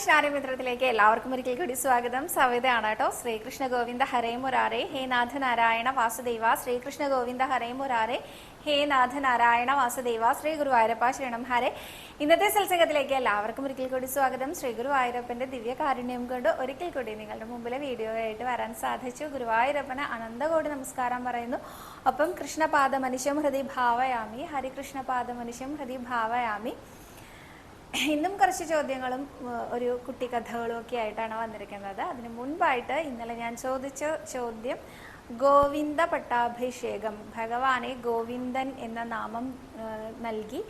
നമസ്കാരം കൃഷ്ണാരമിത്രത്തിലേക്ക് എല്ലാവർക്കും ഒരിക്കൽ കൂടി സ്വാഗതം. സവിതയാണ് കേട്ടോ. ശ്രീകൃഷ്ണ ഗോവിന്ദ ഹരേ മുരാരെ. ഹേ നാഥ നാരായണ വാസുദേവ. ശ്രീകൃഷ്ണ ഗോവിന്ദ ഹരേ മുരാരെ. ഹേ നാഥ നാരായണ വാസുദേവ. ശ്രീ ഗുരുവായൂരപ്പ ശരണം ഹരെ. ഇന്നത്തെ സത്സംഗത്തിലേക്ക് എല്ലാവർക്കും ഒരിക്കൽ കൂടി സ്വാഗതം. ശ്രീ ഗുരുവായൂരപ്പന്റെ ദിവ്യ കാരുണ്യം കൊണ്ട് ഒരിക്കൽ കൂടി നിങ്ങളുടെ മുമ്പിലെ വീഡിയോ ആയിട്ട് വരാൻ സാധിച്ചു. ഗുരുവായൂരപ്പന് അനന്തകോടി നമസ്കാരം പറയുന്നു. ഒപ്പം കൃഷ്ണപാദ മനുഷ്യം ഹൃദി ഭാവയാമി. ഹരികൃഷ്ണപാദ മനുഷ്യം ഹൃദി ഭാവയാമി. ഇന്നും കുറച്ച് ചോദ്യങ്ങളും ഒരു കുട്ടി കഥകളും ഒക്കെ ആയിട്ടാണ് വന്നിരിക്കുന്നത്. അതിന് മുൻപായിട്ട് ഇന്നലെ ഞാൻ ചോദിച്ച ചോദ്യം ഗോവിന്ദ പട്ടാഭിഷേകം. ഭഗവാനെ ഗോവിന്ദൻ എന്ന നാമം നൽകി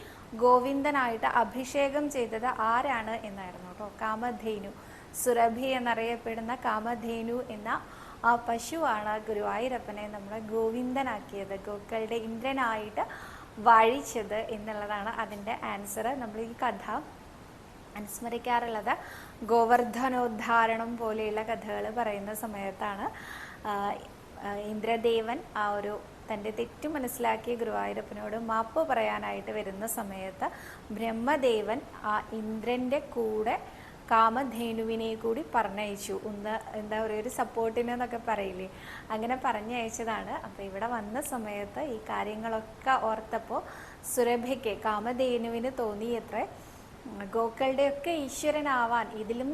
ഗോവിന്ദനായിട്ട് അഭിഷേകം ചെയ്തത് ആരാണ് എന്നായിരുന്നു കേട്ടോ. കാമധേനു. സുരഭി എന്നറിയപ്പെടുന്ന കാമധേനു എന്ന ആ പശുവാണ് ഗുരുവായൂരപ്പനെ നമ്മളെ ഗോവിന്ദനാക്കിയത്. ഗോക്കളുടെ ഇന്ദ്രനായിട്ട് വാഴിച്ചത് എന്നുള്ളതാണ് അതിന്റെ ആൻസർ നമ്മൾ ഈ കഥ അനുസ്മരിക്കാറുള്ളത്. ഗോവർദ്ധനോദ്ധാരണം പോലെയുള്ള കഥകൾ പറയുന്ന സമയത്താണ് ഇന്ദ്രദേവൻ ആ ഒരു തന്റെ തെറ്റ് മനസ്സിലാക്കിയ ഗുരുവായൂരപ്പനോട് മാപ്പ് പറയാനായിട്ട് വരുന്ന സമയത്ത് ബ്രഹ്മദേവൻ ആ ഇന്ദ്രന്റെ കൂടെ കാമധേനുവിനെ കൂടി പറഞ്ഞയച്ചു. ഒന്ന് എന്താ പറയുക ഒരു സപ്പോർട്ടിനെന്നൊക്കെ പറയില്ലേ? അങ്ങനെ പറഞ്ഞയച്ചതാണ്. അപ്പോൾ ഇവിടെ വന്ന സമയത്ത് ഈ കാര്യങ്ങളൊക്കെ ഓർത്തപ്പോൾ സുരഭയ്ക്ക് കാമധേനുവിന് തോന്നിയത്രേ ഗോക്കളുടെയൊക്കെ ഈശ്വരനാവാൻ ഇതിലും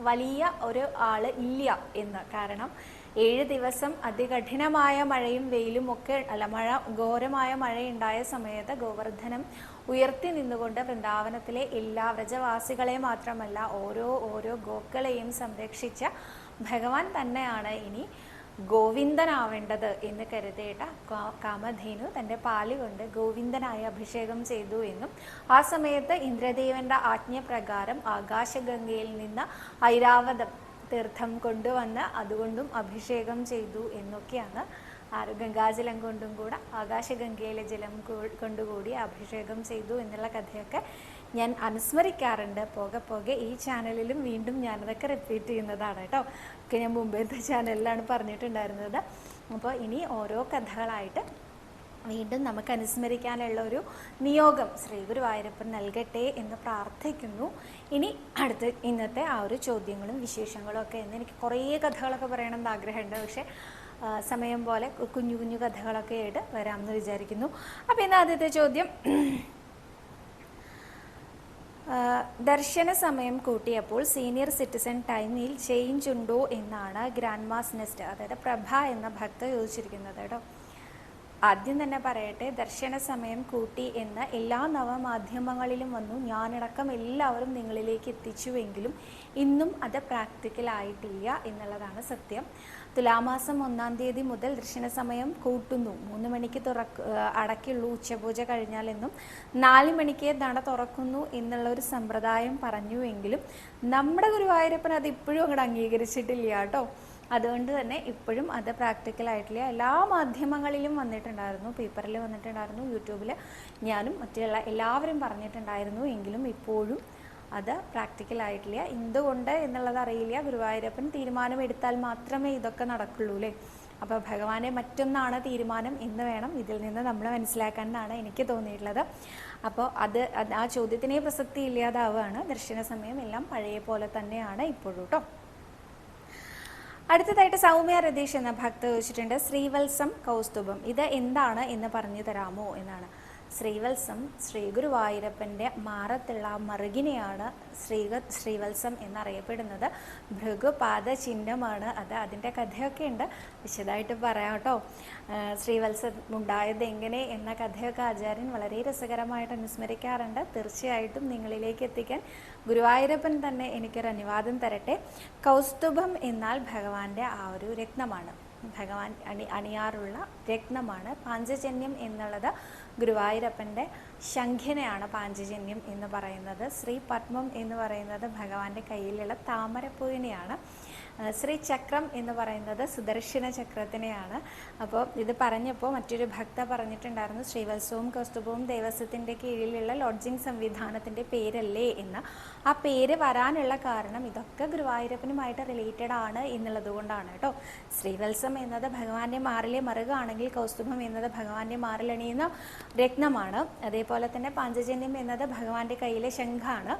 വലിയ ഒരു ആൾ ഇല്ല എന്ന്. കാരണം ഏഴ് ദിവസം അതികഠിനമായ മഴയും വെയിലും ഒക്കെ അല്ല മഴ ഘോരമായ മഴയുണ്ടായ സമയത്ത് ഗോവർദ്ധനം ഉയർത്തി നിന്നുകൊണ്ട് വൃന്ദാവനത്തിലെ എല്ലാ വ്രജവാസികളെ മാത്രമല്ല ഓരോ ഓരോ ഗോക്കളെയും സംരക്ഷിച്ച ഭഗവാൻ തന്നെയാണ് ഇനി ഗോവിന്ദനാവേണ്ടത് എന്ന് കരുതേട്ട കാമധേനു തന്റെ പാലി കൊണ്ട് ഗോവിന്ദനായി അഭിഷേകം ചെയ്തു എന്നും ആ സമയത്ത് ഇന്ദ്രദേവന്റെ ആജ്ഞപ്രകാരം ആകാശഗംഗയിൽ നിന്ന് ഐരാവതം തീർത്ഥം കൊണ്ടുവന്ന് അതുകൊണ്ടും അഭിഷേകം ചെയ്തു എന്നൊക്കെയാണ് ഗംഗാജലം കൊണ്ടും കൂടെ ആകാശഗംഗയിലെ ജലം കൊണ്ടുകൂടി അഭിഷേകം ചെയ്തു എന്നുള്ള കഥയൊക്കെ ഞാൻ അനുസ്മരിക്കാറുണ്ട്. പോകെ പോകെ ഈ ചാനലിലും വീണ്ടും ഞാനതൊക്കെ റിപ്പീറ്റ് ചെയ്യുന്നതാണ് കേട്ടോ. ഒക്കെ ഞാൻ മുമ്പത്തെ ചാനലിലാണ് പറഞ്ഞിട്ടുണ്ടായിരുന്നത്. അപ്പോൾ ഇനി ഓരോ കഥകളായിട്ട് വീണ്ടും നമുക്ക് അനുസ്മരിക്കാനുള്ള ഒരു നിയോഗം ശ്രീ ഗുരുവായൂരപ്പൻ നൽകട്ടെ എന്ന് പ്രാർത്ഥിക്കുന്നു. ഇനി അടുത്ത ഇന്നത്തെ ആ ഒരു ചോദ്യങ്ങളും വിശേഷങ്ങളും ഒക്കെ എന്ന് എനിക്ക് കുറേ കഥകളൊക്കെ പറയണമെന്ന് ആഗ്രഹമുണ്ട്. പക്ഷേ സമയം പോലെ കുഞ്ഞു കുഞ്ഞു കഥകളൊക്കെ ആയിട്ട് വരാമെന്ന് വിചാരിക്കുന്നു. അപ്പോൾ ഇന്ന് ആദ്യത്തെ ചോദ്യം ദർശന സമയം കൂട്ടിയപ്പോൾ സീനിയർ സിറ്റിസൺ ടൈമിൽ ചേഞ്ച് ഉണ്ടോ എന്നാണ് ഗ്രാൻഡ് മാസ് നെസ്റ്റ് അതായത് പ്രഭ എന്ന ഭക്ത ചോദിച്ചിരിക്കുന്നത് കേട്ടോ. ആദ്യം തന്നെ പറയട്ടെ ദർശന സമയം കൂട്ടി എന്ന് എല്ലാ നവമാധ്യമങ്ങളിലും വന്നു. ഞാനടക്കം എല്ലാവരും നിങ്ങളിലേക്ക് എത്തിച്ചുവെങ്കിലും ഇന്നും അത് പ്രാക്ടിക്കൽ ആയിട്ടില്ല എന്നുള്ളതാണ് സത്യം. തുലാമാസം ഒന്നാം തീയതി മുതൽ ദർശന സമയം കൂട്ടുന്നു. മൂന്ന് മണിക്ക് തുറക്ക് അടക്കുള്ളൂ ഉച്ചപൂജ കഴിഞ്ഞാലെന്നും നാല് മണിക്ക് നട തുറക്കുന്നു എന്നുള്ള ഒരു സമ്പ്രദായം പറഞ്ഞുവെങ്കിലും നമ്മുടെ ഗുരുവായൂരപ്പൻ അത് ഇപ്പോഴും അങ്ങോട്ട് അംഗീകരിച്ചിട്ടില്ല കേട്ടോ. അതുകൊണ്ട് തന്നെ ഇപ്പോഴും അത് പ്രാക്ടിക്കൽ ആയിട്ടില്ല. എല്ലാ മാധ്യമങ്ങളിലും വന്നിട്ടുണ്ടായിരുന്നു പേപ്പറിൽ വന്നിട്ടുണ്ടായിരുന്നു യൂട്യൂബിൽ ഞാനും മറ്റുള്ള എല്ലാവരും പറഞ്ഞിട്ടുണ്ടായിരുന്നു എങ്കിലും ഇപ്പോഴും അത് പ്രാക്ടിക്കൽ ആയിട്ടില്ല. എന്തുകൊണ്ട് എന്നുള്ളത് അറിയില്ല. ഗുരുവായൂരപ്പൻ തീരുമാനം എടുത്താൽ മാത്രമേ ഇതൊക്കെ നടക്കുള്ളൂ അല്ലേ അപ്പോൾ ഭഗവാനെ മറ്റൊന്നാണ് തീരുമാനം എന്ന് വേണം ഇതിൽ നിന്ന് നമ്മൾ മനസ്സിലാക്കാൻ എന്നാണ് എനിക്ക് തോന്നിയിട്ടുള്ളത്. അപ്പോൾ അത് ആ ചോദ്യത്തിനെ പ്രസക്തി ഇല്ലാതാവുകയാണ് ദർശന സമയം എല്ലാം പഴയ പോലെ തന്നെയാണ് ഇപ്പോഴും കേട്ടോ അടുത്തതായിട്ട് സൗമ്യ രതീഷ് എന്ന ഭക്ത ചോദിച്ചിട്ടുണ്ട് ശ്രീവത്സം കൗസ്തുഭം ഇത് എന്താണ് എന്ന് പറഞ്ഞു തരാമോ എന്നാണ്. ശ്രീവത്സം ശ്രീ ഗുരുവായൂരപ്പന്റെ മാറത്തുള്ള മറുകിനെയാണ് ശ്രീക ശ്രീവത്സം എന്നറിയപ്പെടുന്നത്. ഭൃഗുപാദ ചിഹ്നമാണ് അത്. അതിന്റെ കഥയൊക്കെ ഉണ്ട് വിശദമായിട്ട് പറയാം കേട്ടോ. ശ്രീവത്സം ഉണ്ടായത് എങ്ങനെ എന്ന കഥയൊക്കെ ആചാര്യൻ വളരെ രസകരമായിട്ട് അനുസ്മരിക്കാറുണ്ട്. തീർച്ചയായിട്ടും നിങ്ങളിലേക്ക് എത്തിക്കാൻ ഗുരുവായൂരപ്പൻ തന്നെ എനിക്കൊരു അനുവാദം തരട്ടെ. കൗസ്തുഭം എന്നാൽ ഭഗവാന്റെ ആ ഒരു രത്നമാണ്. ഭഗവാൻ അണി അണിയാറുള്ള രത്നമാണ്. പാഞ്ചജന്യം എന്നുള്ളത് ഗുരുവായൂരപ്പന്റെ ശംഖിനെയാണ് പാഞ്ചജന്യം എന്ന് പറയുന്നത്. ശ്രീ പത്മം എന്ന് പറയുന്നത് ഭഗവാന്റെ കയ്യിലുള്ള താമരപ്പൂവിനെയാണ്. ശ്രീ ചക്രം എന്ന് പറയുന്നത് സുദർശന ചക്രത്തിനെയാണ്. അപ്പോൾ ഇത് പറഞ്ഞപ്പോൾ മറ്റൊരു ഭക്ത പറഞ്ഞിട്ടുണ്ടായിരുന്നു ശ്രീവത്സവും കൗസ്തുഭവും ദേവസ്വത്തിന്റെ കീഴിലുള്ള ലോഡ്ജിങ് സംവിധാനത്തിന്റെ പേരല്ലേ എന്ന്. ആ പേര് വരാനുള്ള കാരണം ഇതൊക്കെ ഗുരുവായൂരപ്പനുമായിട്ട് റിലേറ്റഡ് ആണ് എന്നുള്ളത് കൊണ്ടാണ് കേട്ടോ. ശ്രീവത്സം എന്നത് ഭഗവാന്റെ മാറിലെ മറുകാണെങ്കിൽ കൗസ്തുഭം എന്നത് ഭഗവാന്റെ മാറിലണിയുന്ന രത്നമാണ്. അതേപോലെ തന്നെ പാഞ്ചജന്യം എന്നത് ഭഗവാന്റെ കയ്യിലെ ശംഖാണ്.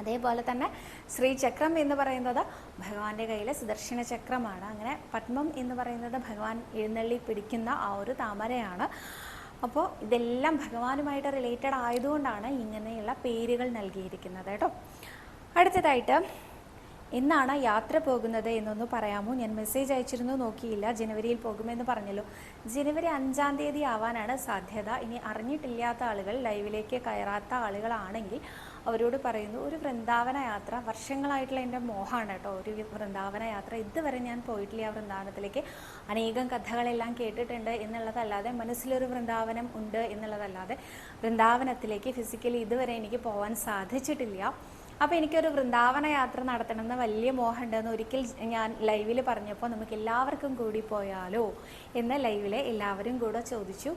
അതേപോലെ തന്നെ ശ്രീചക്രം എന്ന് പറയുന്നത് ഭഗവാന്റെ കയ്യിലെ സുദർശന ചക്രമാണ്. അങ്ങനെ പത്മം എന്ന് പറയുന്നത് ഭഗവാൻ എഴുന്നള്ളി പിടിക്കുന്ന ആ ഒരു താമരയാണ്. അപ്പോൾ ഇതെല്ലാം ഭഗവാനുമായിട്ട് റിലേറ്റഡ് ആയതുകൊണ്ടാണ് ഇങ്ങനെയുള്ള പേരുകൾ നൽകിയിരിക്കുന്നത് കേട്ടോ. അടുത്തതായിട്ട് എന്നാണ് യാത്ര പോകുന്നത് എന്നൊന്ന് പറയാമോ? ഞാൻ മെസ്സേജ് അയച്ചിരുന്നു നോക്കിയില്ല. ജനുവരിയിൽ പോകുമെന്ന് പറഞ്ഞല്ലോ. ജനുവരി അഞ്ചാം തീയതി ആവാനാണ് സാധ്യത. ഇനി അറിഞ്ഞിട്ടില്ലാത്ത ആളുകൾ ലൈവിലേക്ക് കയറാത്ത ആളുകളാണെങ്കിൽ അവരോട് പറയുന്നു ഒരു വൃന്ദാവന യാത്ര. വർഷങ്ങളായിട്ടുള്ള എന്റെ മോഹമാണ് കേട്ടോ ഒരു വൃന്ദാവന യാത്ര. ഇതുവരെ ഞാൻ പോയിട്ടില്ല ആ വൃന്ദാവനത്തിലേക്ക്. അനേകം കഥകളെല്ലാം കേട്ടിട്ടുണ്ട് എന്നുള്ളതല്ലാതെ മനസ്സിലൊരു വൃന്ദാവനം ഉണ്ട് എന്നുള്ളതല്ലാതെ വൃന്ദാവനത്തിലേക്ക് ഫിസിക്കലി ഇതുവരെ എനിക്ക് പോകാൻ സാധിച്ചിട്ടില്ല. അപ്പോൾ എനിക്കൊരു വൃന്ദാവന യാത്ര നടത്തണമെന്ന് വലിയ മോഹമുണ്ടെന്ന് ഒരിക്കൽ ഞാൻ ലൈവിൽ പറഞ്ഞപ്പോൾ നമുക്ക് എല്ലാവർക്കും കൂടി പോയാലോ എന്ന് ലൈവിലെ എല്ലാവരും കൂടെ ചോദിച്ചു.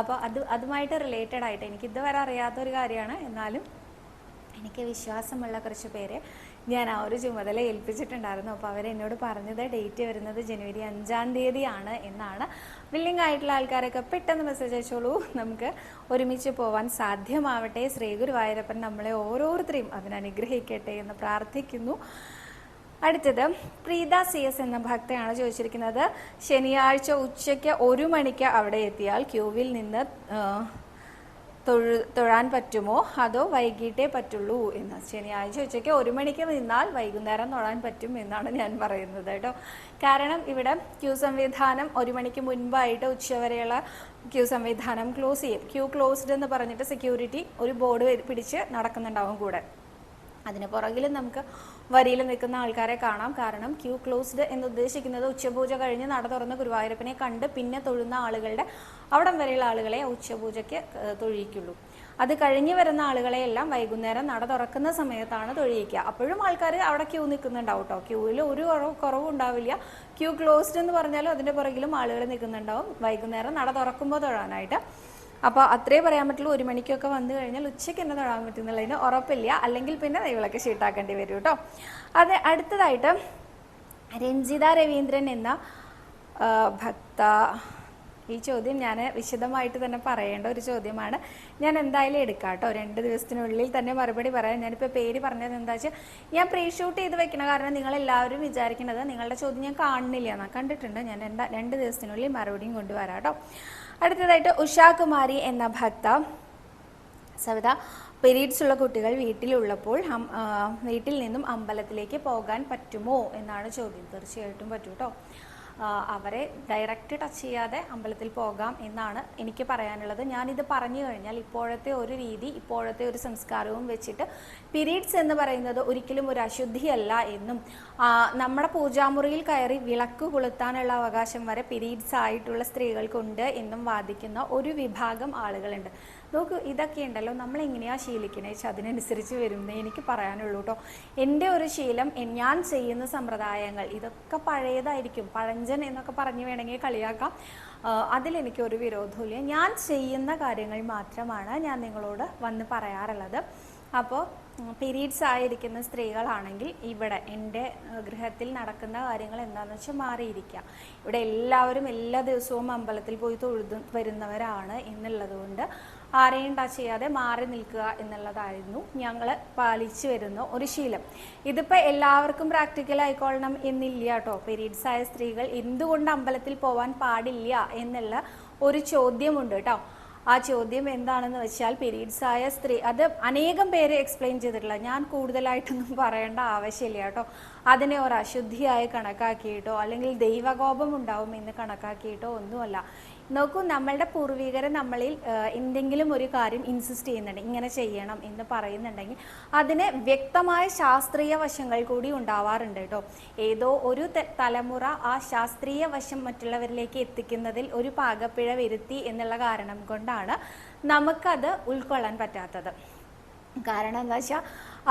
അപ്പോൾ അത് അതുമായിട്ട് റിലേറ്റഡ് ആയിട്ട് എനിക്ക് ഇതുവരെ അറിയാത്തൊരു കാര്യമാണ്. എന്നാലും എനിക്ക് വിശ്വാസമുള്ള കുറച്ച് പേരെ ഞാൻ ആ ഒരു ചുമതല ഏൽപ്പിച്ചിട്ടുണ്ടായിരുന്നു. അപ്പോൾ അവരെന്നോട് പറഞ്ഞത് ഡേറ്റ് വരുന്നത് ജനുവരി അഞ്ചാം തീയതിയാണ് എന്നാണ്. വില്ലിംഗ് ആയിട്ടുള്ള ആൾക്കാരൊക്കെ പെട്ടെന്ന് മെസ്സേജ് അയച്ചോളൂ. നമുക്ക് ഒരുമിച്ച് പോവാൻ സാധ്യമാവട്ടെ. ശ്രീ ഗുരുവായൂരപ്പൻ നമ്മളെ ഓരോരുത്തരെയും അതിനനുഗ്രഹിക്കട്ടെ എന്ന് പ്രാർത്ഥിക്കുന്നു. അടുത്തത് പ്രീത സി എസ് എന്ന ഭക്തയാണ് ചോദിച്ചിരിക്കുന്നത്. ശനിയാഴ്ച ഉച്ചയ്ക്ക് ഒരു മണിക്ക് അവിടെ എത്തിയാൽ ക്യൂവിൽ നിന്ന് തൊഴു തൊഴാൻ പറ്റുമോ? അതോ വൈകിട്ടേ പറ്റുള്ളൂ എന്ന്. ശനിയാഴ്ച ഉച്ചയ്ക്ക് ഒരു മണിക്ക് നിന്നാൽ വൈകുന്നേരം തൊഴാൻ പറ്റും എന്നാണ് ഞാൻ പറയുന്നത് കേട്ടോ. കാരണം ഇവിടെ ക്യൂ സംവിധാനം ഒരു മണിക്ക് മുൻപായിട്ട് ഉച്ചവരെയുള്ള ക്യൂ സംവിധാനം ക്ലോസ് ചെയ്യും. ക്യൂ ക്ലോസ്ഡ് എന്ന് പറഞ്ഞിട്ട് സെക്യൂരിറ്റി ഒരു ബോർഡ് പിടിച്ച് നടക്കുന്നുണ്ടാവും കൂടെ. അതിന് പുറകിലും നമുക്ക് വരിയിൽ നിൽക്കുന്ന ആൾക്കാരെ കാണാം. കാരണം ക്യൂ ക്ലോസ്ഡ് എന്ന് ഉദ്ദേശിക്കുന്നത് ഉച്ചപൂജ കഴിഞ്ഞ് നട തുറന്ന് ഗുരുവായൂരപ്പനെ കണ്ട് പിന്നെ തൊഴുന്ന ആളുകളുടെ അവിടം വരെയുള്ള ആളുകളെ ഉച്ചപൂജയ്ക്ക് തൊഴിയിക്കുള്ളൂ. അത് കഴിഞ്ഞ് വരുന്ന ആളുകളെയെല്ലാം വൈകുന്നേരം നട തുറക്കുന്ന സമയത്താണ് തൊഴിയിക്കുക. അപ്പോഴും ആൾക്കാർ അവിടെ ക്യൂ നിൽക്കുന്നുണ്ടാവും കേട്ടോ ക്യൂവിൽ ഒരു കുറവും ഉണ്ടാവില്ല. ക്യൂ ക്ലോസ്ഡ് എന്ന് പറഞ്ഞാലും അതിന്റെ പുറകിലും ആളുകൾ നിൽക്കുന്നുണ്ടാവും. വൈകുന്നേരം നട തുറക്കുമ്പോൾ തൊഴാനായിട്ട്. അപ്പോൾ അത്രേ പറയാൻ പറ്റുള്ളൂ ഒരു മണിക്കൊക്കെ വന്നു കഴിഞ്ഞാൽ ഉച്ചയ്ക്ക് എന്നെ തൊഴാൻ പറ്റുന്നുള്ളതിന് ഉറപ്പില്ല. അല്ലെങ്കിൽ പിന്നെ നൈവിളൊക്കെ ഷീട്ടാക്കേണ്ടി വരും കേട്ടോ. അത് അടുത്തതായിട്ട് രഞ്ജിത രവീന്ദ്രൻ എന്ന ഭക്ത. ഈ ചോദ്യം ഞാൻ വിശദമായിട്ട് തന്നെ പറയേണ്ട ഒരു ചോദ്യമാണ്. ഞാൻ എന്തായാലും എടുക്കാം കേട്ടോ. രണ്ട് ദിവസത്തിനുള്ളിൽ തന്നെ മറുപടി പറയാം. ഞാനിപ്പോൾ പേര് പറഞ്ഞത് എന്താ വെച്ചാൽ ഞാൻ പ്രീ ഷൂട്ട് ചെയ്ത് വെക്കണ കാരണം നിങ്ങൾ എല്ലാവരും വിചാരിക്കുന്നത് നിങ്ങളുടെ ചോദ്യം ഞാൻ കാണുന്നില്ല. എന്നാ കണ്ടിട്ടുണ്ട്. ഞാൻ രണ്ട് ദിവസത്തിനുള്ളിൽ മറുപടിയും കൊണ്ടുവരാം കേട്ടോ. അടുത്തതായിട്ട് ഉഷാകുമാരി എന്ന ഭക്ത. സവിത പീരീഡ്സ് ഉള്ള കുട്ടികൾ വീട്ടിലുള്ളപ്പോൾ വീട്ടിൽ നിന്നും അമ്പലത്തിലേക്ക് പോകാൻ പറ്റുമോ എന്നാണ് ചോദ്യം. തീർച്ചയായിട്ടും പറ്റൂട്ടോ. അവരെ ഡയറക്റ്റ് ടച്ച് ചെയ്യാതെ അമ്പലത്തിൽ പോകാം എന്നാണ് എനിക്ക് പറയാനുള്ളത്. ഞാനിത് പറഞ്ഞു കഴിഞ്ഞാൽ ഇപ്പോഴത്തെ ഒരു രീതി ഇപ്പോഴത്തെ ഒരു സംസ്കാരവും വെച്ചിട്ട് പിരീഡ്സ് എന്ന് പറയുന്നത് ഒരിക്കലും ഒരു അശുദ്ധിയല്ല എന്നും നമ്മുടെ പൂജാമുറിയിൽ കയറി വിളക്ക് കൊളുത്താനുള്ള അവകാശം വരെ പിരീഡ്സ് ആയിട്ടുള്ള സ്ത്രീകൾക്കുണ്ട് എന്നും വാദിക്കുന്ന ഒരു വിഭാഗം ആളുകളുണ്ട്. നോക്കൂ ഇതൊക്കെ ഉണ്ടല്ലോ നമ്മൾ എങ്ങനെയാ ശീലിക്കണേ? വെച്ചാൽ അതിനനുസരിച്ച് വരുന്നേ എനിക്ക് പറയാനുള്ളൂ കേട്ടോ എന്റെ ഒരു ശീലം ഞാൻ ചെയ്യുന്ന സമ്പ്രദായങ്ങൾ ഇതൊക്കെ പഴയതായിരിക്കും. പഴഞ്ചൻ എന്നൊക്കെ പറഞ്ഞു വേണമെങ്കിൽ കളിയാക്കാം. അതിലെനിക്ക് ഒരു വിരോധമില്ല ഞാൻ ചെയ്യുന്ന കാര്യങ്ങൾ മാത്രമാണ് ഞാൻ നിങ്ങളോട് വന്ന് പറയാറുള്ളത്. അപ്പോൾ പീരീഡ്സ് ആയിരിക്കുന്ന സ്ത്രീകളാണെങ്കിൽ ഇവിടെ എന്റെ ഗൃഹത്തിൽ നടക്കുന്ന കാര്യങ്ങൾ എന്താണെന്ന് വെച്ചാൽ മാറിയിരിക്കുക ഇവിടെ എല്ലാവരും എല്ലാ ദിവസവും അമ്പലത്തിൽ പോയി തൊഴുതു വരുന്നവരാണ് എന്നുള്ളത് കൊണ്ട് ആരെയും ചെയ്യാതെ മാറി നിൽക്കുക എന്നുള്ളതായിരുന്നു. ഞങ്ങൾ പാലിച്ചു വരുന്ന ഒരു ശീലം. ഇതിപ്പോൾ എല്ലാവർക്കും പ്രാക്ടിക്കൽ ആയിക്കൊള്ളണം എന്നില്ല കേട്ടോ പീരീഡ്സ് ആയ സ്ത്രീകൾ എന്തുകൊണ്ട് അമ്പലത്തിൽ പോവാൻ പാടില്ല എന്നുള്ള ഒരു ചോദ്യമുണ്ട് കേട്ടോ ആ ചോദ്യം എന്താണെന്ന് വെച്ചാൽ പീരീഡ്സ് ആയ സ്ത്രീ അത് അനേകം പേര് എക്സ്പ്ലെയിൻ ചെയ്തിട്ടില്ല. ഞാൻ കൂടുതലായിട്ടൊന്നും പറയേണ്ട ആവശ്യമില്ല കേട്ടോ അതിനെ ഒരു അശുദ്ധിയായി കണക്കാക്കിയിട്ടോ അല്ലെങ്കിൽ ദൈവകോപം ഉണ്ടാവും എന്ന് കണക്കാക്കിയിട്ടോ ഒന്നുമല്ല. നോക്കൂ നമ്മളുടെ പൂർവികർ നമ്മളിൽ എന്തെങ്കിലും ഒരു കാര്യം ഇൻസിസ്റ്റ് ചെയ്യുന്നുണ്ട് ഇങ്ങനെ ചെയ്യണം എന്ന് പറയുന്നുണ്ടെങ്കിൽ അതിന് വ്യക്തമായ ശാസ്ത്രീയ വശങ്ങൾ കൂടി ഉണ്ടാവാറുണ്ട് കേട്ടോ. ഏതോ ഒരു തലമുറ ആ ശാസ്ത്രീയ വശം മറ്റുള്ളവരിലേക്ക് എത്തിക്കുന്നതിൽ ഒരു പാകപ്പിഴ വരുത്തി എന്നുള്ള കാരണം കൊണ്ടാണ് നമുക്കത് ഉൾക്കൊള്ളാൻ പറ്റാത്തത്. കാരണം എന്താ വെച്ചാൽ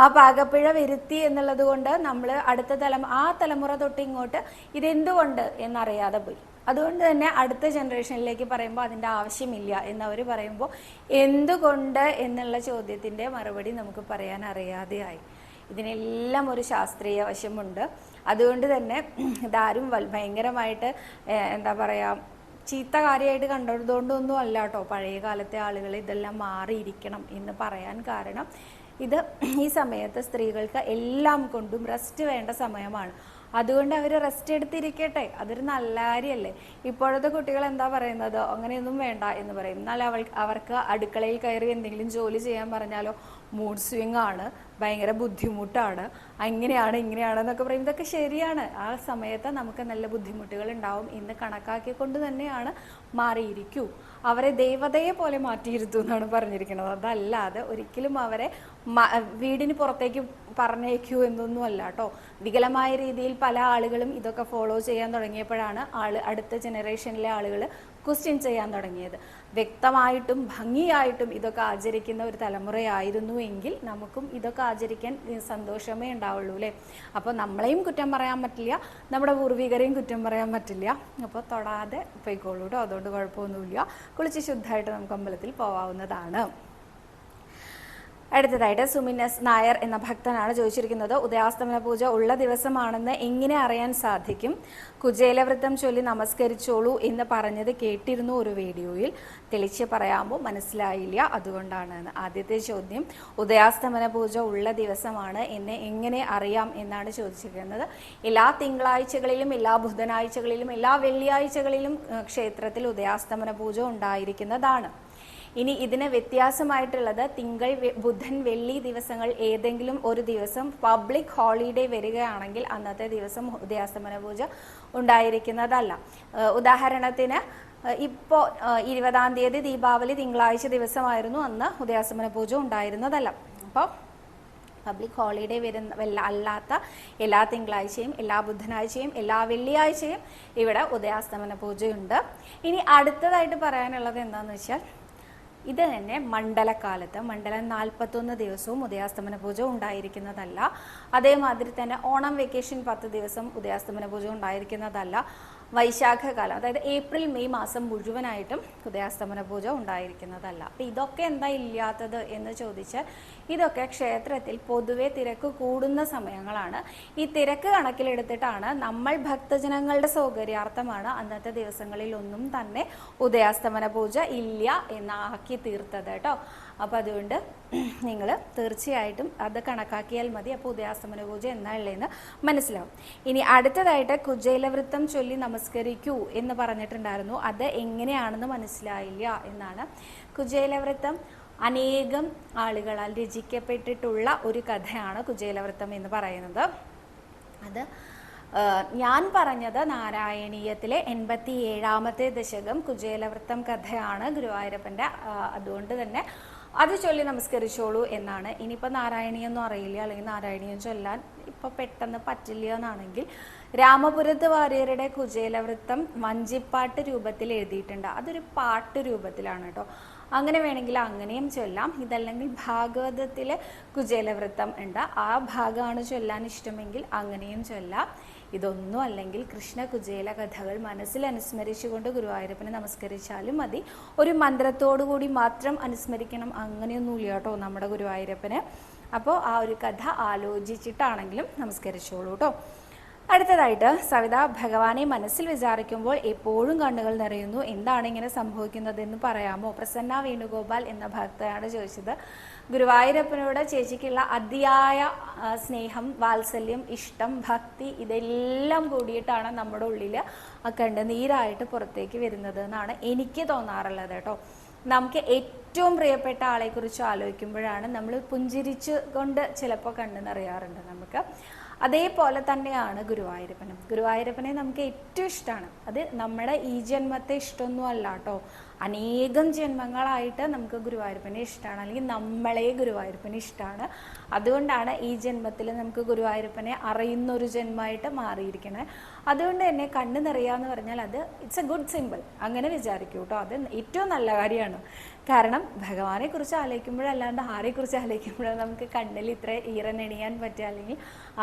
ആ പാകപ്പിഴ വരുത്തി എന്നുള്ളത് കൊണ്ട് നമ്മൾ അടുത്ത തലമു ആ തലമുറ തൊട്ട് ഇങ്ങോട്ട് ഇതെന്തുകൊണ്ട് എന്നറിയാതെ പോയി. അതുകൊണ്ട് തന്നെ അടുത്ത ജനറേഷനിലേക്ക് പറയുമ്പോൾ അതിന്റെ ആവശ്യമില്ല എന്നവർ പറയുമ്പോൾ എന്തുകൊണ്ട് എന്നുള്ള ചോദ്യത്തിന്റെ മറുപടി നമുക്ക് പറയാൻ അറിയാതെയായി. ഇതിനെല്ലാം ഒരു ശാസ്ത്രീയ വശമുണ്ട്. അതുകൊണ്ട് തന്നെ ഇതാരും ഭയങ്കരമായിട്ട് എന്താ പറയുക ചീത്ത കാര്യമായിട്ട് കണ്ടതുകൊണ്ടൊന്നും അല്ല കേട്ടോ പഴയ കാലത്തെ ആളുകൾ ഇതെല്ലാം മാറിയിരിക്കണം എന്ന് പറയാൻ കാരണം ഇത് ഈ സമയത്ത് സ്ത്രീകൾക്ക് എല്ലാം കൊണ്ടും റെസ്റ്റ് വേണ്ട സമയമാണ്. അതുകൊണ്ട് അവർ റെസ്റ്റ് എടുത്തിരിക്കട്ടെ. അതൊരു നല്ല കാര്യമല്ലേ ഇപ്പോഴത്തെ കുട്ടികൾ എന്താ പറയുന്നത്? അങ്ങനെയൊന്നും വേണ്ട എന്ന് പറയും. എന്നാൽ അവൾ അവർക്ക് അടുക്കളയിൽ കയറി എന്തെങ്കിലും ജോലി ചെയ്യാൻ പറഞ്ഞാലോ മൂഡ് സ്വിങ് ആണ് ഭയങ്കര ബുദ്ധിമുട്ടാണ് അങ്ങനെയാണ് ഇങ്ങനെയാണ് എന്നൊക്കെ പറയും. ഇതൊക്കെ ശരിയാണ്. ആ സമയത്ത് നമുക്ക് നല്ല ബുദ്ധിമുട്ടുകൾ ഉണ്ടാവും. എന്ന് കണക്കാക്കിക്കൊണ്ട് തന്നെയാണ് മാറിയിരിക്കൂ. അവരെ ദേവതയെ പോലെ മാറ്റിയിരുത്തു എന്നാണ് പറഞ്ഞിരിക്കുന്നത്. അതല്ലാതെ ഒരിക്കലും അവരെ വീടിന് പുറത്തേക്ക് പറഞ്ഞേക്കൂ എന്നൊന്നും അല്ല കേട്ടോ. വികലമായ രീതിയിൽ പല ആളുകളും ഇതൊക്കെ ഫോളോ ചെയ്യാൻ തുടങ്ങിയപ്പോഴാണ് ആൾ അടുത്ത ജനറേഷനിലെ ആളുകൾ ക്വസ്റ്റ്യൻ ചെയ്യാൻ തുടങ്ങിയത്. വ്യക്തമായിട്ടും ഭംഗിയായിട്ടും ഇതൊക്കെ ആചരിക്കുന്ന ഒരു തലമുറയായിരുന്നു എങ്കിൽ നമുക്കും ഇതൊക്കെ ആചരിക്കാൻ സന്തോഷമേ ഉണ്ടാവുള്ളൂ അല്ലേ? അപ്പോൾ നമ്മളെയും കുറ്റം പറയാൻ പറ്റില്ല നമ്മുടെ പൂർവികരെയും കുറ്റം പറയാൻ പറ്റില്ല. അപ്പോൾ തൊടാതെ പോയിക്കോളൂ കേട്ടോ. അതുകൊണ്ട് കുഴപ്പമൊന്നുമില്ല. കുളിച്ച് ശുദ്ധമായിട്ട് നമുക്ക് അമ്പലത്തിൽ പോവാവുന്നതാണ്. അടുത്തതായിട്ട് സുമിനസ് നായർ എന്ന ഭക്തനാണ് ചോദിച്ചിരിക്കുന്നത്. ഉദയാസ്തമന പൂജ ഉള്ള ദിവസമാണെന്ന് എങ്ങനെ അറിയാൻ സാധിക്കും? കുചേലവൃത്തം ചൊല്ലി നമസ്കരിച്ചോളൂ എന്ന് പറഞ്ഞത് കേട്ടിരുന്നു ഒരു വീഡിയോയിൽ. തെളിച്ച് പറയാമോ? മനസ്സിലായില്ല. അതുകൊണ്ടാണ് ആദ്യത്തെ ചോദ്യം. ഉദയാസ്തമന പൂജ ഉള്ള ദിവസമാണ് എന്നെ എങ്ങനെ അറിയാം എന്നാണ് ചോദിച്ചിരിക്കുന്നത്. എല്ലാ തിങ്കളാഴ്ചകളിലും എല്ലാ ബുധനാഴ്ചകളിലും എല്ലാ വെള്ളിയാഴ്ചകളിലും ക്ഷേത്രത്തിൽ ഉദയാസ്തമന പൂജ ഉണ്ടായിരിക്കുന്നതാണ്. ഇനി ഇതിന് വ്യത്യാസമായിട്ടുള്ളത് തിങ്കൾ ബുധൻ വെള്ളി ദിവസങ്ങൾ ഏതെങ്കിലും ഒരു ദിവസം പബ്ലിക് ഹോളിഡേ വരികയാണെങ്കിൽ അന്നത്തെ ദിവസം ഉദയാസ്തമന പൂജ ഉണ്ടായിരിക്കുന്നതല്ല. ഉദാഹരണത്തിന് ഇപ്പോ ഇപ്പോൾ ഇരുപതാം തീയതി ദീപാവലി തിങ്കളാഴ്ച ദിവസമായിരുന്നു അന്ന് ഉദയാസ്തമന പൂജ ഉണ്ടായിരുന്നതല്ല. അപ്പോൾ പബ്ലിക് ഹോളിഡേ വരുന്ന അല്ലാത്ത എല്ലാ തിങ്കളാഴ്ചയും എല്ലാ ബുധനാഴ്ചയും എല്ലാ വെള്ളിയാഴ്ചയും ഇവിടെ ഉദയാസ്തമന പൂജയുണ്ട്. ഇനി അടുത്തതായിട്ട് പറയാനുള്ളത് എന്താണെന്ന് വെച്ചാൽ ഇത് തന്നെ മണ്ഡലക്കാലത്ത് മണ്ഡലം നാൽപ്പത്തൊന്ന് ദിവസവും ഉദയാസ്തമന പൂജ ഉണ്ടായിരിക്കുന്നതല്ല. അതേമാതിരി തന്നെ ഓണം വെക്കേഷൻ പത്ത് ദിവസം ഉദയാസ്തമന പൂജ ഉണ്ടായിരിക്കുന്നതല്ല. വൈശാഖകാലം അതായത് ഏപ്രിൽ മെയ് മാസം മുഴുവനായിട്ടും ഉദയാസ്തമന പൂജ ഉണ്ടായിരിക്കുന്നതല്ല. അപ്പം ഇതൊക്കെ എന്താ ഇല്ലാത്തത് എന്ന് ചോദിച്ച് ഇതൊക്കെ ക്ഷേത്രത്തിൽ പൊതുവെ തിരക്ക് കൂടുന്ന സമയങ്ങളാണ്. ഈ തിരക്ക് കണക്കിലെടുത്തിട്ടാണ് നമ്മൾ ഭക്തജനങ്ങളുടെ സൗകര്യാർത്ഥമാണ് അന്നത്തെ ദിവസങ്ങളിലൊന്നും തന്നെ ഉദയാസ്തമന പൂജ ഇല്ല എന്നാക്കി തീർത്തത് കേട്ടോ. അപ്പം അതുകൊണ്ട് നിങ്ങൾ തീർച്ചയായിട്ടും അത് കണക്കാക്കിയാൽ മതി. അപ്പോൾ ഉദയാസ്തമന പൂജ എന്നാ മനസ്സിലാവും. ഇനി അടുത്തതായിട്ട് കുജൈലവൃത്തം ചൊല്ലി നമസ്കരിക്കൂ എന്ന് പറഞ്ഞിട്ടുണ്ടായിരുന്നു. അത് എങ്ങനെയാണെന്ന് മനസ്സിലായില്ല എന്നാണ് കുജൈലവൃത്തം. അനേകം ആളുകളാൽ രചിക്കപ്പെട്ടിട്ടുള്ള ഒരു കഥയാണ് കുജേലവൃത്തം എന്ന് പറയുന്നത്. അത് ഞാൻ പറഞ്ഞത് നാരായണീയത്തിലെ എൺപത്തി ഏഴാമത്തെ ദശകം കുജേലവൃത്തം കഥയാണ് ഗുരുവായൂരപ്പന്റെ അതുകൊണ്ട് തന്നെ അത് ചൊല്ലി നമസ്കരിച്ചോളൂ എന്നാണ്. ഇനിയിപ്പോൾ നാരായണീയൊന്നും അറിയില്ല. അല്ലെങ്കിൽ നാരായണീയം ചൊല്ലാൻ ഇപ്പോൾ പെട്ടെന്ന് പറ്റില്ല എന്നാണെങ്കിൽ രാമപുരത്ത് വാര്യരുടെ കുചേലവൃത്തം വഞ്ചിപ്പാട്ട് രൂപത്തിൽ എഴുതിയിട്ടുണ്ട്. അതൊരു പാട്ട് രൂപത്തിലാണ് കേട്ടോ. അങ്ങനെ വേണമെങ്കിൽ അങ്ങനെയും ചൊല്ലാം. ഇതല്ലെങ്കിൽ ഭാഗവതത്തിലെ കുചേലവൃത്തം ഉണ്ട്. ആ ഭാഗമാണ് ചൊല്ലാൻ ഇഷ്ടമെങ്കിൽ അങ്ങനെയും ചൊല്ലാം. ഇതൊന്നും അല്ലെങ്കിൽ കൃഷ്ണ കുജേല കഥകൾ മനസ്സിൽ അനുസ്മരിച്ചുകൊണ്ട് ഗുരുവായൂരപ്പനെ നമസ്കരിച്ചാലും മതി. ഒരു മന്ത്രത്തോടുകൂടി മാത്രം അനുസ്മരിക്കണം അങ്ങനെയൊന്നുമില്ല കേട്ടോ നമ്മുടെ ഗുരുവായൂരപ്പന്. അപ്പോൾ ആ ഒരു കഥ ആലോചിച്ചിട്ടാണെങ്കിലും നമസ്കരിച്ചോളൂ കേട്ടോ. അടുത്തതായിട്ട് സവിത ഭഗവാനെ മനസ്സിൽ വിചാരിക്കുമ്പോൾ എപ്പോഴും കണ്ണുകൾ നിറയുന്നു. എന്താണ് ഇങ്ങനെ സംഭവിക്കുന്നതെന്ന് പറയാമോ? പ്രസന്ന വേണുഗോപാൽ എന്ന ഭക്തയാണ് ചോദിച്ചത്. ഗുരുവായൂരപ്പനോട് ചേച്ചിക്കുള്ള അതിയായ സ്നേഹം വാത്സല്യം ഇഷ്ടം ഭക്തി ഇതെല്ലാം കൂടിയിട്ടാണ് നമ്മുടെ ഉള്ളിൽ ആ കണ്ണുനീരായിട്ട് പുറത്തേക്ക് വരുന്നത് എന്നാണ് എനിക്ക് തോന്നാറുള്ളത് കേട്ടോ. നമുക്ക് ഏറ്റവും പ്രിയപ്പെട്ട ആളെക്കുറിച്ച് ആലോചിക്കുമ്പോഴാണ് നമ്മൾ പുഞ്ചിരിച്ച് കൊണ്ട് ചിലപ്പോൾ കണ്ണു നിറയാറുണ്ട് നമുക്ക്. അതേപോലെ തന്നെയാണ് ഗുരുവായൂരപ്പനും. ഗുരുവായൂരപ്പനെ നമുക്ക് ഏറ്റവും ഇഷ്ടമാണ്. അത് നമ്മുടെ ഈ ജന്മത്തെ ഇഷ്ടമൊന്നും അല്ല കേട്ടോ. അനേകം ജന്മങ്ങളായിട്ട് നമുക്ക് ഗുരുവായൂരപ്പനെ ഇഷ്ടമാണ്. അല്ലെങ്കിൽ നമ്മളെ ഗുരുവായൂരപ്പനെ ഇഷ്ടമാണ്. അതുകൊണ്ടാണ് ഈ ജന്മത്തിൽ നമുക്ക് ഗുരുവായൂരപ്പനെ അറിയുന്ന ഒരു ജന്മമായിട്ട് മാറിയിരിക്കണേ. അതുകൊണ്ട് തന്നെ കണ്ണു നിറയാന്ന് പറഞ്ഞാൽ അത് ഇറ്റ്സ് എ ഗുഡ് സിമ്പിൾ അങ്ങനെ വിചാരിക്കൂ കേട്ടോ. അത് ഏറ്റവും നല്ല കാര്യമാണ്. കാരണം ഭഗവാനെ കുറിച്ച് ആലോചിക്കുമ്പോഴല്ലാണ്ട് ആരെക്കുറിച്ച് ആലോചിക്കുമ്പോഴും നമുക്ക് കണ്ണിൽ ഇത്ര ഈറനെണിയാൻ പറ്റുക. അല്ലെങ്കിൽ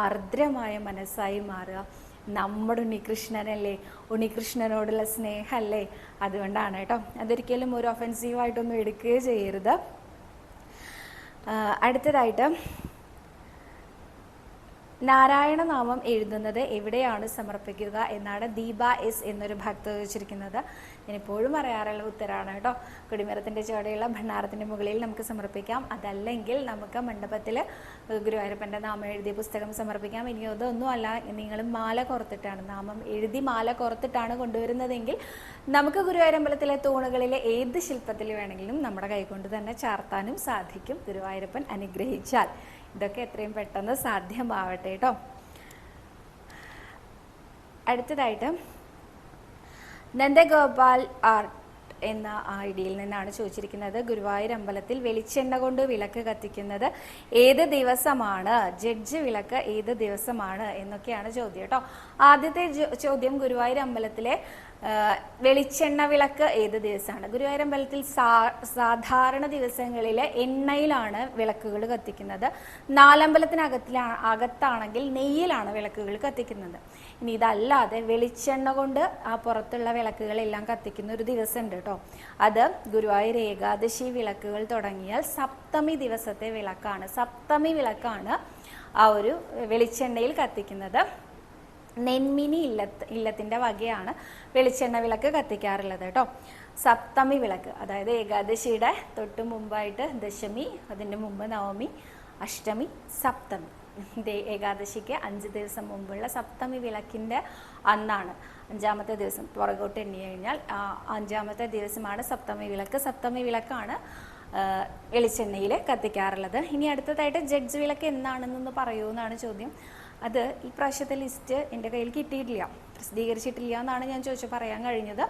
ആർദ്രമായ മനസ്സായി മാറുക. നമ്മുടെ ഉണ്ണികൃഷ്ണനല്ലേ? ഉണ്ണികൃഷ്ണനോടുള്ള സ്നേഹമല്ലേ അതുകൊണ്ടാണ് കേട്ടോ. അതൊരിക്കലും ഒരു ഒഫൻസീവായിട്ടൊന്നും എടുക്കുകയോ ചെയ്യരുത്. അടുത്തതായിട്ട് നാരായണ നാമം എഴുതുന്നത് എവിടെയാണ് സമർപ്പിക്കുക എന്നാണ് ദീപ എസ് എന്നൊരു ഭക്ത ചോദിച്ചിരിക്കുന്നത്. ഞാൻ എപ്പോഴും പറയാറുള്ള ഉത്തരമാണ് കേട്ടോ. കൊടിമരത്തിന്റെ ചുവടെയുള്ള ഭണ്ണാരത്തിന്റെ മുകളിൽ നമുക്ക് സമർപ്പിക്കാം. അതല്ലെങ്കിൽ നമുക്ക് മണ്ഡപത്തിൽ ഗുരുവായൂരപ്പന്റെ നാമം എഴുതിയ പുസ്തകം സമർപ്പിക്കാം. ഇനി അതൊന്നും അല്ല നിങ്ങൾ മാല കോർത്തിട്ടാണ് നാമം എഴുതി മാല കോർത്തിട്ടാണ് കൊണ്ടുവരുന്നതെങ്കിൽ നമുക്ക് ഗുരുവായൂരമ്പലത്തിലെ തൂണുകളിലെ ഏത് ശില്പത്തിൽ വേണമെങ്കിലും നമ്മുടെ കൈകൊണ്ട് തന്നെ ചാർത്താനും സാധിക്കും ഗുരുവായൂരപ്പൻ അനുഗ്രഹിച്ചാൽ. ഇതൊക്കെ എത്രയും പെട്ടെന്ന് സാധ്യമാവട്ടെ കേട്ടോ അടുത്തതായിട്ട് നന്ദഗോപാൽ ആർട്ട് എന്ന ഐ ഡിയിൽ നിന്നാണ് ചോദിച്ചിരിക്കുന്നത്. ഗുരുവായൂർ അമ്പലത്തിൽ വെളിച്ചെണ്ണ കൊണ്ട് വിളക്ക് കത്തിക്കുന്നത് ഏത് ദിവസമാണ്? ജഡ്ജ് വിളക്ക് ഏത് ദിവസമാണ്? എന്നൊക്കെയാണ് ചോദ്യം കേട്ടോ. ആദ്യത്തെ ചോദ്യം ഗുരുവായൂർ അമ്പലത്തിലെ വെളിച്ചെണ്ണ വിളക്ക് ഏത് ദിവസമാണ്? ഗുരുവായൂർ അമ്പലത്തിൽ സാധാരണ ദിവസങ്ങളിൽ എണ്ണയിലാണ് വിളക്കുകൾ കത്തിക്കുന്നത്. നാലമ്പലത്തിനകത്തിലാ അകത്താണെങ്കിൽ നെയ്യിലാണ് വിളക്കുകൾ കത്തിക്കുന്നത്. ഇനി ഇതല്ലാതെ വെളിച്ചെണ്ണ കൊണ്ട് ആ പുറത്തുള്ള വിളക്കുകളെല്ലാം കത്തിക്കുന്ന ഒരു ദിവസം ഉണ്ട് കേട്ടോ. അത് ഗുരുവായൂർ ഏകാദശി വിളക്കുകൾ തുടങ്ങിയാൽ സപ്തമി ദിവസത്തെ വിളക്കാണ്. സപ്തമി വിളക്കാണ് ആ ഒരു വെളിച്ചെണ്ണയിൽ കത്തിക്കുന്നത്. നെന്മിനി ഇല്ലത്ത് ഇല്ലത്തിന്റെ വകയാണ് വെളിച്ചെണ്ണ വിളക്ക് കത്തിക്കാറുള്ളത് കേട്ടോ. സപ്തമി വിളക്ക് അതായത് ഏകാദശിയുടെ തൊട്ട് മുമ്പായിട്ട് ദശമി അതിന്റെ മുമ്പ് നവമി അഷ്ടമി സപ്തമി. ഏകാദശിക്ക് അഞ്ച് ദിവസം മുമ്പുള്ള സപ്തമി വിളക്കിന്റെ അന്നാണ്. അഞ്ചാമത്തെ ദിവസം പുറകോട്ട് എണ്ണി കഴിഞ്ഞാൽ അഞ്ചാമത്തെ ദിവസമാണ് സപ്തമി വിളക്ക്. സപ്തമി വിളക്കാണ് വെളിച്ചെണ്ണയിൽ കത്തിക്കാറുള്ളത്. ഇനി അടുത്തതായിട്ട് ജഡ്ജ് വിളക്ക് എന്നാണെന്നൊന്ന് പറയൂ എന്നാണ് ചോദ്യം. അത് ഈ പ്രാവശ്യത്തെ ലിസ്റ്റ് എന്റെ കയ്യിൽ കിട്ടിയിട്ടില്ല. പ്രസിദ്ധീകരിച്ചിട്ടില്ല എന്നാണ് ഞാൻ ചോദിച്ചു പറയാൻ കഴിഞ്ഞത്.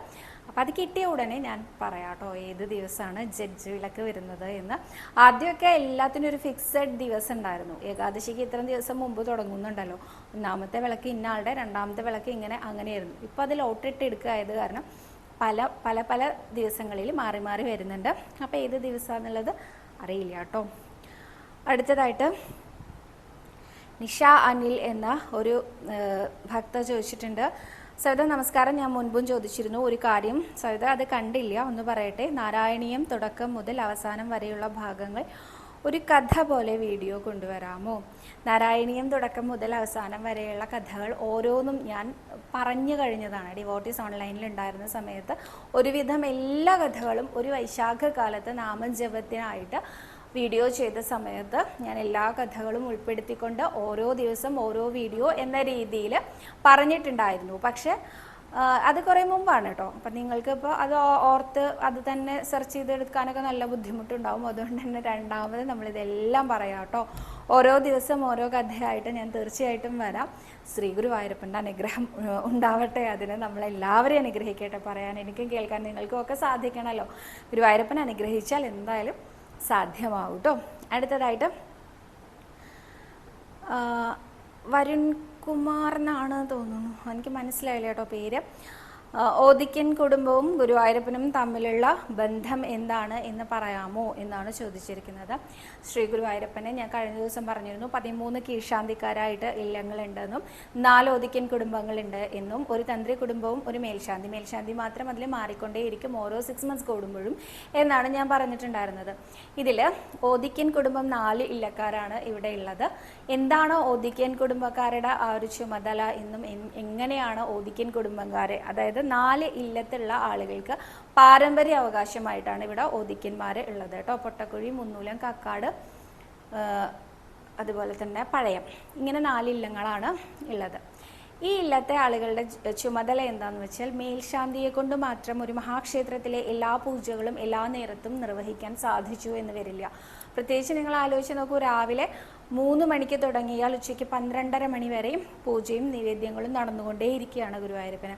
അപ്പം അത് കിട്ടിയ ഉടനെ ഞാൻ പറയാം കേട്ടോ ഏത് ദിവസമാണ് ജഡ്ജ് വിളക്ക് വരുന്നത് എന്ന്. ആദ്യമൊക്കെ എല്ലാത്തിനും ഒരു ഫിക്സഡ് ദിവസം ഉണ്ടായിരുന്നു. ഏകാദശിക്ക് ഇത്ര ദിവസം മുമ്പ് തുടങ്ങുന്നുണ്ടല്ലോ. ഒന്നാമത്തെ വിളക്ക് ഇന്ന ആളുടെ രണ്ടാമത്തെ വിളക്ക് ഇങ്ങനെ അങ്ങനെയായിരുന്നു. ഇപ്പം അത് ലോട്ടിട്ട് എടുക്കായത് കാരണം പല പല പല ദിവസങ്ങളിൽ മാറി മാറി വരുന്നുണ്ട്. അപ്പോൾ ഏത് ദിവസമാണെന്നുള്ളത് അറിയില്ല കേട്ടോ. അടുത്തതായിട്ട് നിഷ അനിൽ എന്ന ഒരു ഭക്ത ചോദിച്ചിട്ടുണ്ട്. സവിത നമസ്കാരം. ഞാൻ മുൻപും ചോദിച്ചിരുന്നു ഒരു കാര്യം. സവിത അത് കണ്ടില്ല. ഒന്ന് പറയട്ടെ. നാരായണീയം തുടക്കം മുതൽ അവസാനം വരെയുള്ള ഭാഗങ്ങൾ ഒരു കഥ പോലെ വീഡിയോ കൊണ്ടുവരാമോ? നാരായണീയം തുടക്കം മുതൽ അവസാനം വരെയുള്ള കഥകൾ ഓരോന്നും ഞാൻ പറഞ്ഞു കഴിഞ്ഞതാണ്. ഡിവോട്ടീസ് ഓൺലൈനിൽ ഉണ്ടായിരുന്ന സമയത്ത് ഒരുവിധം എല്ലാ കഥകളും ഒരു വൈശാഖ കാലത്ത് നാമജപത്തിനായിട്ട് വീഡിയോ ചെയ്ത സമയത്ത് ഞാൻ എല്ലാ കഥകളും ഉൾപ്പെടുത്തിക്കൊണ്ട് ഓരോ ദിവസം ഓരോ വീഡിയോ എന്ന രീതിയിൽ പറഞ്ഞിട്ടുണ്ടായിരുന്നു. പക്ഷെ അത് കുറേ മുമ്പാണ് കേട്ടോ. അപ്പം നിങ്ങൾക്ക് ഇപ്പോൾ അത് ഓർത്ത് അത് തന്നെ സെർച്ച് ചെയ്തെടുക്കാനൊക്കെ നല്ല ബുദ്ധിമുട്ടുണ്ടാവും. അതുകൊണ്ട് തന്നെ രണ്ടാമത് നമ്മളിതെല്ലാം പറയാം കേട്ടോ. ഓരോ ദിവസം ഓരോ കഥയായിട്ട് ഞാൻ തീർച്ചയായിട്ടും വരാം. ശ്രീ ഗുരുവായൂരപ്പന്റെ അനുഗ്രഹം ഉണ്ടാവട്ടെ. അതിന് നമ്മളെല്ലാവരെയും അനുഗ്രഹിക്കട്ടെ. പറയാൻ എനിക്കും കേൾക്കാൻ നിങ്ങൾക്കും ഒക്കെ സാധിക്കണമല്ലോ. ഗുരുവായൂരപ്പൻ അനുഗ്രഹിച്ചാൽ എന്തായാലും സാധ്യമാവും കേട്ടോ അടുത്തതായിട്ട് വരുൺ കുമാർ എന്നാണ് തോന്നുന്നു. എനിക്ക് മനസ്സിലായില്ല കേട്ടോ പേര്. ഓദിക്കൻ കുടുംബവും ഗുരുവായൂരപ്പനും തമ്മിലുള്ള ബന്ധം എന്താണ് എന്ന് പറയാമോ എന്നാണ് ചോദിച്ചിരിക്കുന്നത്. ശ്രീ ഗുരുവായൂരപ്പനെ ഞാൻ കഴിഞ്ഞ ദിവസം പറഞ്ഞിരുന്നു പതിമൂന്ന് കീഴ്ശാന്തിക്കാരായിട്ട് ഇല്ലങ്ങളുണ്ടെന്നും നാല് ഓദിക്കൻ കുടുംബങ്ങളുണ്ട് എന്നും ഒരു തന്ത്രി കുടുംബവും ഒരു മേൽശാന്തി. മേൽശാന്തി മാത്രം അതിൽ മാറിക്കൊണ്ടേയിരിക്കും ഓരോ സിക്സ് മന്ത്സ് കൂടുമ്പോഴും എന്നാണ് ഞാൻ പറഞ്ഞിട്ടുണ്ടായിരുന്നത്. ഇതിൽ ഓദിക്കൻ കുടുംബം നാല് ഇല്ലക്കാരാണ് ഇവിടെ ഉള്ളത്. എന്താണ് ഓദിക്കൻ കുടുംബക്കാരുടെ ആ ഒരു ചുമതല എന്നും എങ്ങനെയാണ് ഓദിക്കൻ കുടുംബക്കാരെ അതായത് നാല് ഇല്ലത്തുള്ള ആളുകൾക്ക് പാരമ്പര്യ അവകാശമായിട്ടാണ് ഇവിടെ ഓദിക്കന്മാരെ ഉള്ളത് കേട്ടോ. പൊട്ടക്കുഴി മുന്നൂലം കക്കാട് അതുപോലെ തന്നെ പഴയം. ഇങ്ങനെ നാല് ഇല്ലങ്ങളാണ് ഉള്ളത്. ഈ ഇല്ലത്തെ ആളുകളുടെ ചുമതല എന്താണെന്ന് വെച്ചാൽ മേൽശാന്തിയെ കൊണ്ട് മാത്രം ഒരു മഹാക്ഷേത്രത്തിലെ എല്ലാ പൂജകളും എല്ലാ നേരത്തും നിർവഹിക്കാൻ സാധിച്ചു എന്ന് വരില്ല. പ്രത്യേകിച്ച് നിങ്ങൾ ആലോചിച്ച് നോക്കൂ രാവിലെ മൂന്ന് മണിക്ക് തുടങ്ങിയാൽ ഉച്ചയ്ക്ക് പന്ത്രണ്ടര മണി വരെയും പൂജയും നിവേദ്യങ്ങളും നടന്നുകൊണ്ടേയിരിക്കുകയാണ് ഗുരുവായൂരപ്പന്.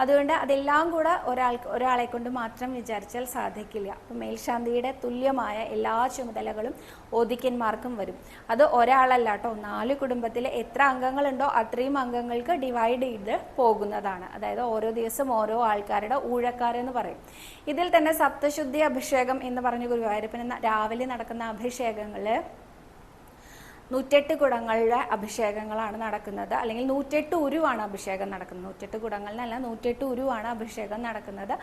അതുകൊണ്ട് അതെല്ലാം കൂടെ ഒരാൾക്ക് ഒരാളെ കൊണ്ട് മാത്രം വിചാരിച്ചാൽ സാധിക്കില്ല. അപ്പം മേൽശാന്തിയുടെ തുല്യമായ എല്ലാ ചുമതലകളും ഓദിക്കന്മാർക്കും വരും. അത് ഒരാളല്ല കേട്ടോ. നാല് കുടുംബത്തിലെ എത്ര അംഗങ്ങളുണ്ടോ അത്രയും അംഗങ്ങൾക്ക് ഡിവൈഡ് ചെയ്ത് പോകുന്നതാണ്. അതായത് ഓരോ ദിവസം ഓരോ ആൾക്കാരുടെ ഊഴക്കാരെന്ന് പറയും. ഇതിൽ തന്നെ സപ്തശുദ്ധി അഭിഷേകം എന്ന് പറഞ്ഞ ഗുരുവായൂരപ്പന് രാവിലെ നടക്കുന്ന അഭിഷേകങ്ങൾ നൂറ്റെട്ട് കുടങ്ങളുടെ അഭിഷേകങ്ങളാണ് നടക്കുന്നത്. അല്ലെങ്കിൽ നൂറ്റെട്ട് ഉരുവാണ് അഭിഷേകം നടക്കുന്നത്. നൂറ്റെട്ട് കുടങ്ങളിലല്ല നൂറ്റെട്ട് ഉരുവാണ് അഭിഷേകം നടക്കുന്നത്.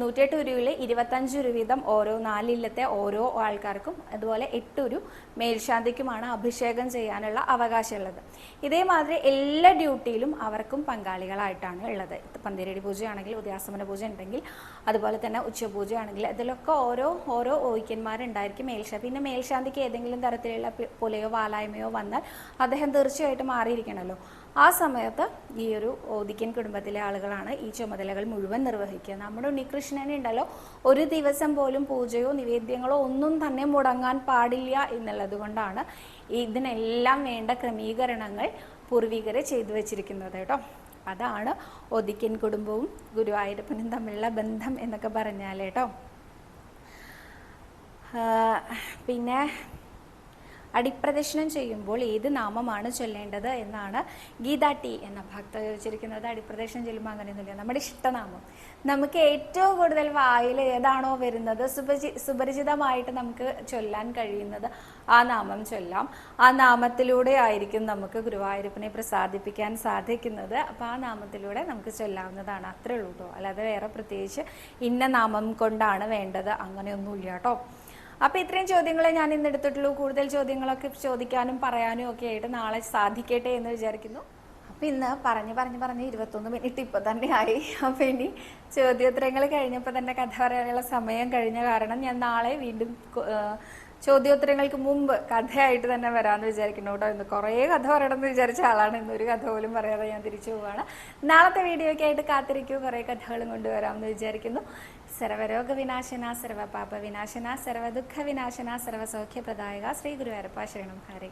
നൂറ്റെട്ട് ഉരുവിൽ ഇരുപത്തഞ്ച് ഉരു വീതം ഓരോ നാലില്ലത്തെ ഓരോ ആൾക്കാർക്കും അതുപോലെ എട്ടുരു മേൽശാന്തിക്കുമാണ് അഭിഷേകം ചെയ്യാനുള്ള അവകാശമുള്ളത്. ഇതേമാതിരി എല്ലാ ഡ്യൂട്ടിയിലും അവർക്കും പങ്കാളികളായിട്ടാണ് ഉള്ളത്. പന്തിരടി പൂജയാണെങ്കിൽ ഉദയാസമന പൂജ ഉണ്ടെങ്കിൽ അതുപോലെ തന്നെ ഉച്ചപൂജയാണെങ്കിൽ ഇതിലൊക്കെ ഓരോ ഓരോ ഓയിക്കന്മാരുണ്ടായിരിക്കും മേൽശാന്തി. പിന്നെ മേൽശാന്തിക്ക് ഏതെങ്കിലും തരത്തിലുള്ള പുലയോ വാലായ്മയോ വന്നാൽ അദ്ദേഹം തീർച്ചയായിട്ടും മാറിയിരിക്കണമല്ലോ ആ സമയത്ത് ഈ ഒരു ഓദിക്കൻ കുടുംബത്തിലെ ആളുകളാണ് ഈ ചുമതലകൾ മുഴുവൻ നിർവഹിക്കുക. നമ്മുടെ ഉണ്ണികൃഷ്ണനെ ഉണ്ടല്ലോ ഒരു ദിവസം പോലും പൂജയോ നിവേദ്യങ്ങളോ ഒന്നും തന്നെ മുടങ്ങാൻ പാടില്ല എന്നുള്ളത് കൊണ്ടാണ് ഇതിനെല്ലാം വേണ്ട ക്രമീകരണങ്ങൾ പൂർവികരെ ചെയ്തു വെച്ചിരിക്കുന്നത് കേട്ടോ. അതാണ് ഒതിക്കൻ കുടുംബവും ഗുരുവായൂരപ്പനും തമ്മിലുള്ള ബന്ധം എന്നൊക്കെ ആ, പിന്നെ അടിപ്രദക്ഷിണം ചെയ്യുമ്പോൾ ഏത് നാമമാണ് ചൊല്ലേണ്ടത് എന്നാണ് ഗീതാ ടി എന്ന ഭക്ത ചോദിച്ചിരിക്കുന്നത് അടിപ്രദക്ഷിണം ചെല്ലുമ്പോൾ അങ്ങനെയൊന്നുമില്ല നമ്മുടെ ഇഷ്ടനാമം. നമുക്ക് ഏറ്റവും കൂടുതൽ വായിൽ ഏതാണോ വരുന്നത്? സുപരിചി സുപരിചിതമായിട്ട് നമുക്ക് ചൊല്ലാൻ കഴിയുന്നത് ആ നാമം ചൊല്ലാം. ആ നാമത്തിലൂടെ ആയിരിക്കും നമുക്ക് ഗുരുവായൂരപ്പനെ പ്രസാദിപ്പിക്കാൻ സാധിക്കുന്നത്. അപ്പോൾ ആ നാമത്തിലൂടെ നമുക്ക് ചൊല്ലാവുന്നതാണ്. അത്രേ ഉള്ളൂ കേട്ടോ. അല്ലാതെ വേറെ പ്രത്യേകിച്ച് ഇന്ന നാമം കൊണ്ടാണ് വേണ്ടത് അങ്ങനെയൊന്നുമില്ല കേട്ടോ. അപ്പൊ ഇത്രയും ചോദ്യങ്ങളെ ഞാൻ ഇന്ന് എടുത്തിട്ടുള്ളൂ. കൂടുതൽ ചോദ്യങ്ങളൊക്കെ ചോദിക്കാനും പറയാനും ഒക്കെ ആയിട്ട് നാളെ സാധിക്കട്ടെ എന്ന് വിചാരിക്കുന്നു. അപ്പൊ ഇന്ന് പറഞ്ഞു പറഞ്ഞു പറഞ്ഞ് ഇരുപത്തൊന്ന് മിനിറ്റ് ഇപ്പൊ തന്നെ ആയി. അപ്പൊ ഇനി ചോദ്യോത്തരങ്ങൾ കഴിഞ്ഞപ്പോൾ തന്നെ കഥ പറയാനുള്ള സമയം കഴിഞ്ഞ കാരണം ഞാൻ നാളെ വീണ്ടും ചോദ്യോത്തരങ്ങൾക്ക് മുമ്പ് കഥയായിട്ട് തന്നെ വരാമെന്ന് വിചാരിക്കുന്നു കേട്ടോ. ഇന്ന് കുറേ കഥ പറയണമെന്ന് വിചാരിച്ച ആളാണ്. ഇന്നൊരു കഥ പോലും പറയാതെ ഞാൻ തിരിച്ചു പോവാണ്. നാളത്തെ വീഡിയോയ്ക്കായിട്ട് കാത്തിരിക്കൂ. കുറേ കഥകളും കൊണ്ടുവരാമെന്ന് വിചാരിക്കുന്നു. സർവരോഗ വിനാശന സർവപാപ വിനാശന സർവദുഃഖ വിനാശന സർവസൗഖ്യപ്രദായക ശ്രീ ഗുരുവായൂരപ്പ ശരണം ഹരേ